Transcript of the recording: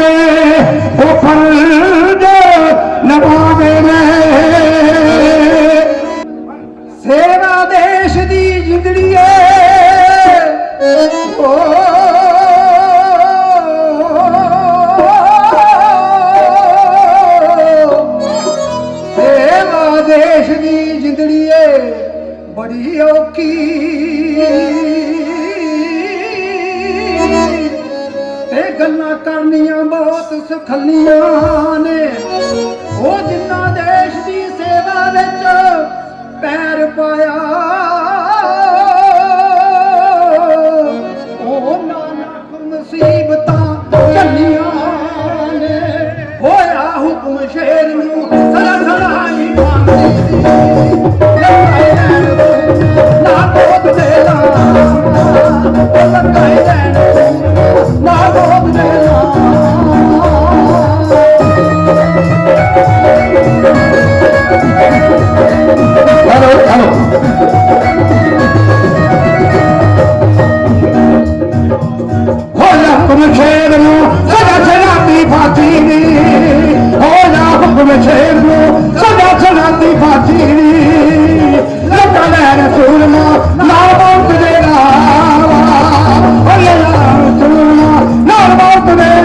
ਦੇ ਸੇਵਾ ਦੇਸ਼ ਦੀ ਜਿੰਦੜੀ ਏ ਦੇਸ਼ ਦੀ ਜਿੰਦੜੀਏ ਬੜੀ ਔਕੀ ਗੱਲਾਂ ਕਰਨੀਆਂ ਬਹੁਤ ਸੁਖਲੀਆਂ ਨੇ। ਉਹ ਜਿੰਨਾ হবে